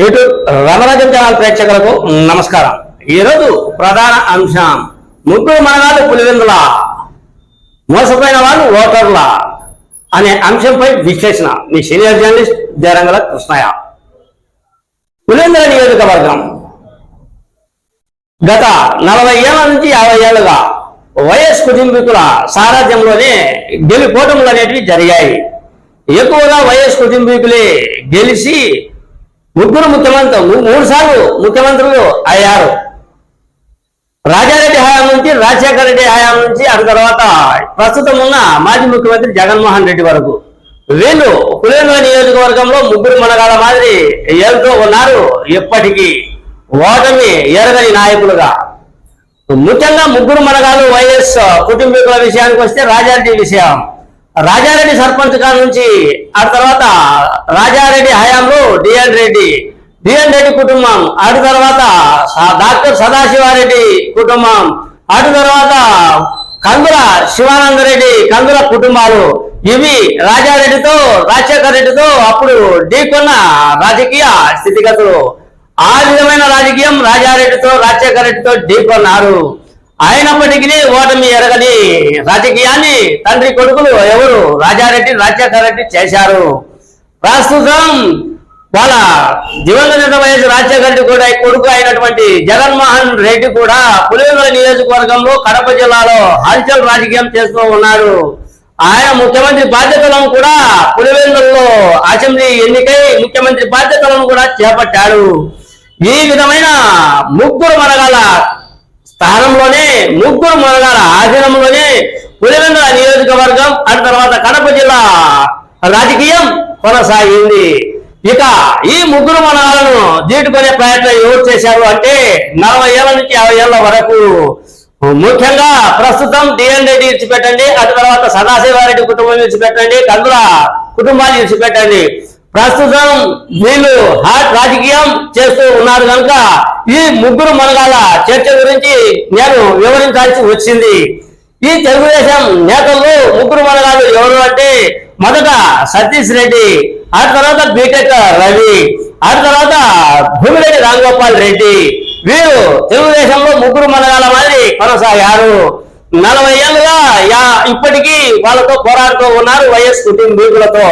YouTube Ramarajam channel ప్రేక్షకులకు నమస్కారం. ఈరోజు ప్రధాన అంశం ముగ్గురు మనగాళ్ళు పులివెందుల మోసపోయిన వాళ్ళు ఓటర్ల అనే అంశంపై విశ్లేషణ. మీ సీనియర్ జర్నలిస్ట్ జరంగల కృష్ణయ్య. పులివెందుల నియోజకవర్గం గత నలభై ఏళ్ళ నుంచి యాభై ఏళ్ళుగా వైఎస్ కుటుంబీకుల సారథ్యంలోనే గెలిపోటములు అనేటివి జరిగాయి. ఎక్కువగా వైఎస్ కుటుంబీకులే గెలిచి ముగ్గురు ముఖ్యమంత్రి మూడు సార్లు ముఖ్యమంత్రులు అయ్యారు. రాజారెడ్డి హయాం నుంచి రాజశేఖర రెడ్డి హయాం నుంచి ఆ తర్వాత ప్రస్తుతం ఉన్న మాజీ ముఖ్యమంత్రి జగన్మోహన్ రెడ్డి వరకు. వీళ్ళు పులివెందుల నియోజకవర్గంలో ముగ్గురు మనగాల మాదిరి ఏళ్తూ ఉన్నారు. ఇప్పటికీ ఓటమి ఎరగని నాయకులుగా. ముఖ్యంగా ముగ్గురు మనగాలు వైఎస్ కుటుంబీకుల విషయానికి వస్తే రాజారెడ్డి విషయం. రాజారెడ్డి సర్పంచ్గా నుంచి ఆ తర్వాత రాజారెడ్డి హయాంలో డిఎన్ రెడ్డి డిఎన్ రెడ్డి కుటుంబం. అటు తర్వాత డాక్టర్ సదాశివారెడ్డి కుటుంబం. అటు తర్వాత కందుల శివానందరెడ్డి కందుల కుటుంబాలు. ఇవి రాజారెడ్డితో రాజశేఖర రెడ్డితో అప్పుడు ఢీకొన్న రాజకీయ స్థితిగతులు. ఆ విధమైన రాజకీయం రాజారెడ్డితో రాజశేఖర రెడ్డితో ఢీకొన్నారు. అయినప్పటికీ ఓటమి ఎరగని రాజకీయాన్ని తండ్రి కొడుకులు ఎవరు? రాజారెడ్డి రాజశేఖర రెడ్డి చేశారు. ప్రస్తుతం వాళ్ళ దివంగత వైఎస్ రాజశేఖర రెడ్డి కూడా కొడుకు అయినటువంటి జగన్మోహన్ రెడ్డి కూడా పులివెందుల నియోజకవర్గంలో కడప జిల్లాలో హల్చల్ రాజకీయం చేస్తూ ఉన్నారు. ఆయన ముఖ్యమంత్రి బాధ్యతలను కూడా పులివెందుల్లో అసెంబ్లీ ఎన్నికై ముఖ్యమంత్రి బాధ్యతలను కూడా చేపట్టాడు. ఈ విధమైన ముగ్గురు మరగాల స్థానంలోనే ముగ్గురు మరగాల ఆధీనంలోనే పులివెందుల నియోజకవర్గం ఆ తర్వాత కడప జిల్లా రాజకీయం కొనసాగింది. ఇక ఈ ముగ్గురు మనాలను దీటుకునే ప్రయత్నం ఎవరు చేశారు అంటే నలభై ఏళ్ళ నుంచి యాభై ఏళ్ళ వరకు ముఖ్యంగా ప్రస్తుతం డిఎన్ రెడ్డి ఇచ్చిపెట్టండి ఆ తర్వాత సదాశివారెడ్డి కుటుంబం ఇచ్చిపెట్టండి కందుల కుటుంబాన్ని ఇచ్చిపెట్టండి ప్రస్తుతం వీళ్ళు హాట్ రాజకీయం చేస్తూ ఉన్నారు కనుక ఈ ముగ్గురు మనగాల చర్చ గురించి నేను వివరించాల్సి వచ్చింది. ఈ తెలుగుదేశం నేతల్లో ముగ్గురు మనగాలు ఎవరు అంటే మొదట సతీష్ రెడ్డి. ఆ తర్వాత బీటెక్ రవి ఆ తర్వాత భూమిరెడ్డి రాంగోపాల్ రెడ్డి. వీరు తెలుగుదేశంలో ముగ్గురు మనగాల మాదిరి కొనసాగారు. నలభై ఏళ్ళుగా యా ఇప్పటికీ వాళ్ళతో పోరాడుతూ ఉన్నారు వైఎస్ కుటుంబీకులతో.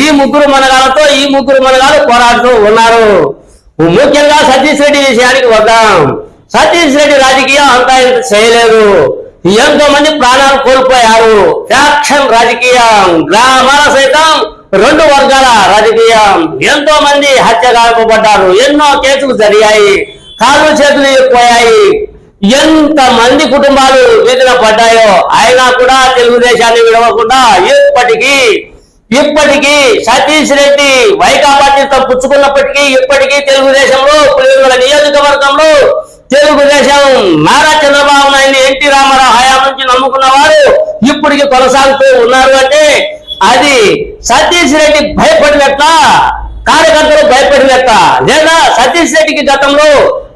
ఈ ముగ్గురు మనగాలతో ఈ ముగ్గురు మనగాలు పోరాడుతూ ఉన్నారు. ముఖ్యంగా సతీష్ రెడ్డి విషయానికి వద్దాం. సతీష్ రెడ్డి రాజకీయం అంతా ఇంత చేయలేదు. ఎంతో మంది ప్రాణాలు కోల్పోయారు. ఫ్యాక్షన్ రాజకీయం. గ్రామాల సైతం రెండు వర్గాల రాజకీయం ఎంతో మంది హత్య కాల్పబడ్డారు ఎన్నో కేసులు జరిగాయి. కాళ్ళు చేతులు ఎక్కువయ్యాయి ఎంత మంది కుటుంబాలు వీధిన పడ్డాయో అయినా కూడా తెలుగుదేశాన్ని విడవకుండా ఇప్పటికీ ఇప్పటికీ సతీష్ రెడ్డి వైకాపాటితో పుచ్చుకున్నప్పటికీ ఇప్పటికీ తెలుగుదేశంలో పులివెందుల నియోజకవర్గంలో తెలుగుదేశం నారా చంద్రబాబు నాయుడు ఎన్టీ రామారావు హయా నుంచి నమ్ముకున్న వారు ఇప్పటికి కొనసాగుతూ ఉన్నారు అంటే అది సతీష్ రెడ్డి భయపడినట్ల కార్యకర్తలు భయపడినట్ట లేదా సతీష్ రెడ్డికి గతంలో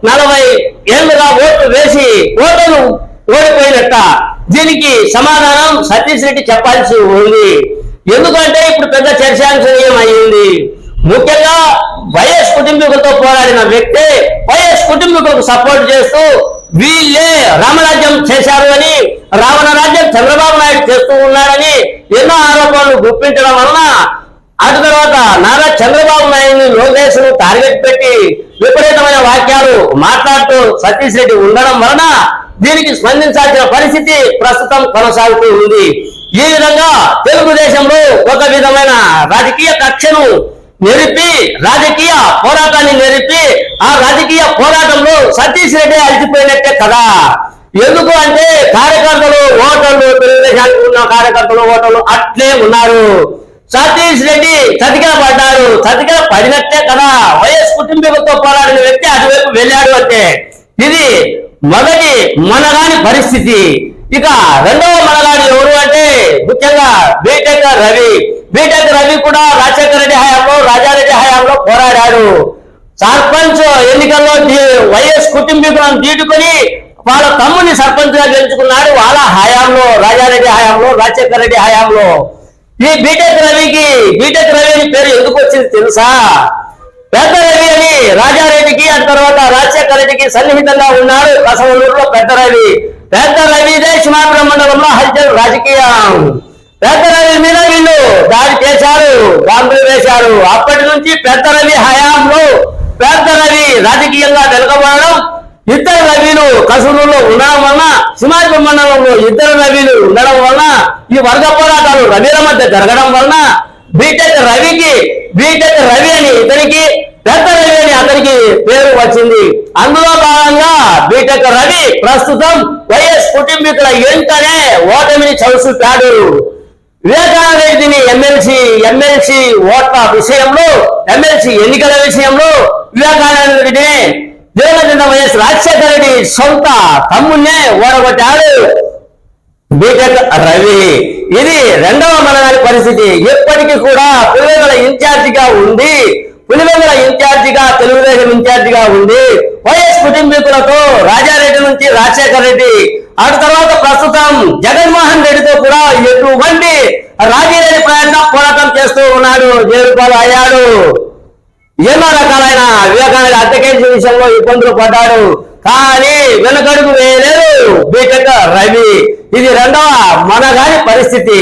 నలభై ఏళ్ళుగా ఓట్లు వేసి ఓటర్లు ఓడిపోయినట్ట దీనికి సమాధానం సతీష్ రెడ్డి చెప్పాల్సి ఉంది. ఎందుకంటే ఇప్పుడు పెద్ద చర్చాంశనీయం అయ్యింది ముఖ్యంగా వైఎస్ కుటుంబీకులతో పోరాడిన వ్యక్తి వైఎస్ కుటుంబీకులకు సపోర్ట్ చేస్తూ వీళ్ళే రామరాజ్యం చేశారు అని రావణ రాజ్యం చంద్రబాబు నాయుడు చేస్తూ ఉన్నారని ఎన్నో ఆరోపణలు గుప్పించడం వలన అటు తర్వాత నారా చంద్రబాబు నాయుడు లోకేష్ టార్గెట్ పెట్టి విపరీతమైన వాక్యాలు మాట్లాడుతూ సతీష్ రెడ్డి ఉండడం వలన దీనికి స్పందించాల్సిన పరిస్థితి ప్రస్తుతం కొనసాగుతూ ఉంది. ఈ విధంగా తెలుగుదేశంలో ఒక విధమైన రాజకీయ కక్షను నిలిపి రాజకీయ పోరాటాన్ని నిలిపి ఆ రాజకీయ పోరాటంలో సతీష్ రెడ్డి అలసిపోయినట్టే కదా. ఎందుకు అంటే కార్యకర్తలు ఓటర్లు తెలుగుదేశానికి ఉన్న కార్యకర్తలు ఓటర్లు అట్లే ఉన్నారు. సతీష్ రెడ్డి చతికిల పడ్డారు. చతికిల పడినట్టే కదా. వైఎస్ కుటుంబీకులతో పోరాడిన వ్యక్తి అటువైపు వెళ్ళాడు అంటే ఇది మొదటి మనగాని పరిస్థితి. ఇక రెండవ మనగాడు ఎవరు అంటే ముఖ్యంగా బీటెక్ రవి. బీటెక్ రవి కూడా రాజశేఖర రెడ్డి హయాంలో రాజారెడ్డి హయాంలో పోరాడాడు. సర్పంచ్ ఎన్నికల్లో వైఎస్ కుటుంబీకులను తీటుకొని వాళ్ళ తమ్ముని సర్పంచ్గా గెలుచుకున్నాడు వాళ్ళ హయాంలో రాజారెడ్డి హయాంలో రాజశేఖర రెడ్డి హయాంలో. ఈ బీటెక్ రవికి బీటెక్ రవి అని పేరు ఎందుకు వచ్చింది తెలుసా? పెద్ద రవి అని రాజారెడ్డికి ఆ తర్వాత రాజశేఖర రెడ్డికి సన్నిహితంగా ఉన్నాడు కసవలూరులో పెద్ద రవి. పెద్ద రవి ఇదే మండలంలో హల్చల్ రాజకీయం. పెద్ద రవి మీద వీళ్ళు దాడి చేశారు బాంబులు వేశారు. అప్పటి నుంచి పెద్ద రవి హయాంలో పెద్ద రవి రాజకీయంగా వెనుకబడడం ఇద్దరు రవిలు కసూరులో ఉండడం వలన సింహాచలం మండలంలో ఇద్దరు రవిలు ఉండడం వలన ఈ వర్గ పోరాటాలు రవిల మధ్య జరగడం వలన బీటెక్ రవికి బీటెక్ రవి అని ఇతనికి పెద్ద రవి అని అతనికి పేరు వచ్చింది. అందులో భాగంగా బీటెక్ రవి ప్రస్తుతం వైఎస్ కుటుంబీకుల వెంటనే ఓటమిని చవిచూపాడు. వివేకానంద రెడ్డిని ఎమ్మెల్సీ ఎమ్మెల్సీ ఓట్ల విషయంలో ఎమ్మెల్సీ ఎన్నికల విషయంలో వివేకానంద రెడ్డిని వైఎస్ రాజశేఖర రెడ్డి సొంత తమ్ముణ్ణే ఓడగొట్టాడు. బీటెక్ రవి. ఇది రెండవ మనగారి పరిస్థితి. ఇప్పటికీ కూడా పులివెందుల ఇన్ఛార్జిగా ఉంది. పులివెందుల ఇన్ఛార్జిగా తెలుగుదేశం ఇన్ఛార్జిగా ఉంది. వైఎస్ కుటుంబీకులతో రాజారెడ్డి నుంచి రాజశేఖర రెడ్డి ఆ తర్వాత ప్రస్తుతం జగన్మోహన్ రెడ్డితో కూడా ఎటువంటి రాజీరెడ్డి ప్రయత్నం పోరాటం చేస్తూ ఉన్నాడు జైలు అయ్యాడు. ఎన్నో రకాలైన వివేకానంద అద్దెకేసి విషయంలో ఇబ్బందులు పడ్డాడు. కానీ వెనుకడుగు వేయలేదు బీటెక్ రవి. ఇది రెండవ మనగాని పరిస్థితి.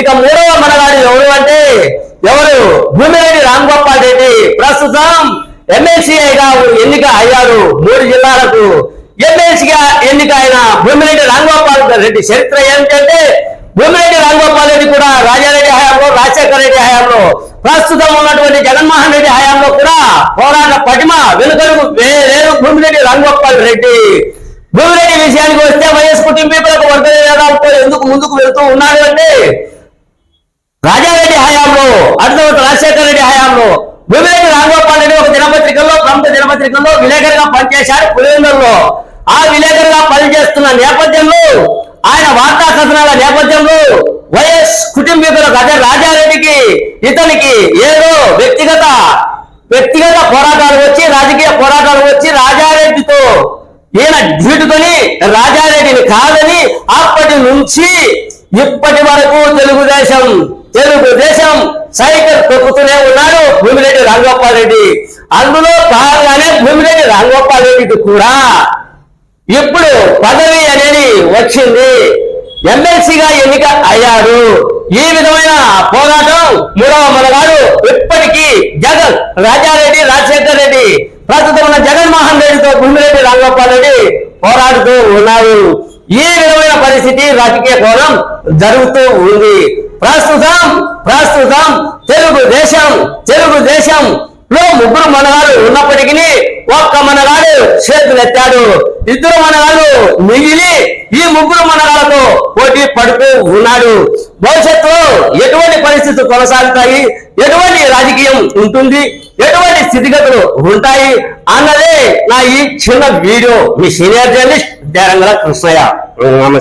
ఇక మూడవ మనగాని ఎవరు అంటే ఎవరు? భూమిరెడ్డి రామ్ గోపాల్ రెడ్డి. ప్రస్తుతం ఎమ్మెల్సీగా ఎన్నిక అయ్యారు. మూడు జిల్లాలకు ఎమ్మెల్సీగా ఎన్నిక అయిన భూమిరెడ్డి రాంగోపాల్ రెడ్డి చరిత్ర ఏంటంటే భూమిరెడ్డి రాంగోపాల్ రెడ్డి కూడా రాజారెడ్డి హయాంలో రాజశేఖర రెడ్డి హయాంలో ప్రస్తుతం ఉన్నటువంటి జగన్మోహన్ రెడ్డి హయాంలో కూడా పోరాట పటిమ వెనుకలు వేరు భూమిరెడ్డి రాంగోపాల్ రెడ్డి. భూమిరెడ్డి విషయానికి వస్తే వైఎస్ కుటుంబీకులకు వర్గ ఎందుకు ముందుకు వెళ్తూ ఉన్నాడు అంటే రాజారెడ్డి హయాంలో అటు రాజశేఖర రెడ్డి హయాంలో భూమిరెడ్డి రాంగోపాల్ రెడ్డి ఒక దినపత్రికల్లో ప్రముఖ దినపత్రికల్లో విలేకరుగా పనిచేశారు పులివెందుల్లో. ఆ విలేకరుగా పనిచేస్తున్న నేపథ్యంలో ఆయన వార్తా కథనాల నేపథ్యంలో వైఎస్ కుటుంబీకులకు అదే రాజారెడ్డికి ఇతనికి ఏదో వ్యక్తిగత వ్యక్తిగత పోరాటాలు వచ్చి రాజకీయ పోరాటాలు వచ్చి రాజారెడ్డితో ఈయన డ్యూటుకొని రాజారెడ్డిని కాదని అప్పటి నుంచి ఇప్పటి వరకు తెలుగుదేశం తెలుగుదేశం సైకిల్ తొక్కుతూనే ఉన్నాడు భూమిరెడ్డి రాంగోపాల్ రెడ్డి. అందులో భాగంగానే భూమిరెడ్డి రాంగోపాల్ రెడ్డికి కూడా. ఇప్పుడు పదవి అనేది వచ్చింది. ఎమ్మెల్సీగా ఎన్నిక అయ్యారు ఈ విధమైన పోరాటం మూడవ మనగాడు ఇప్పటికీ జగన్ రాజారెడ్డి రాజశేఖర్ రెడ్డి ప్రస్తుతం ఉన్న జగన్మోహన్ రెడ్డితో భూమిరెడ్డి రాంగోపాల్ రెడ్డి పోరాడుతూ ఉన్నారు. ఈ విధమైన పరిస్థితి రాజకీయ కోణం జరుగుతూ ఉంది. ప్రస్తుతం ప్రస్తుతం తెలుగుదేశం తెలుగుదేశం లో ముగ్గురు మనగాడు ఉన్నప్పటికీ ఒక్క మనగాడు చేతులెత్తాడు ఇద్దరు మనగాడు మిగిలి ఈ ముగ్గురు మనగాలతో పోటీ పడుతూ ఉన్నాడు. భవిష్యత్తులో ఎటువంటి పరిస్థితులు కొనసాగుతాయి? ఎటువంటి రాజకీయం ఉంటుంది? ఎటువంటి స్థితిగతులు ఉంటాయి? అన్నదే నా ఈ చిన్న వీడియో. మీ సీనియర్ జర్నలిస్ట్ దేరంగల కృష్ణయ్య. నమస్తే.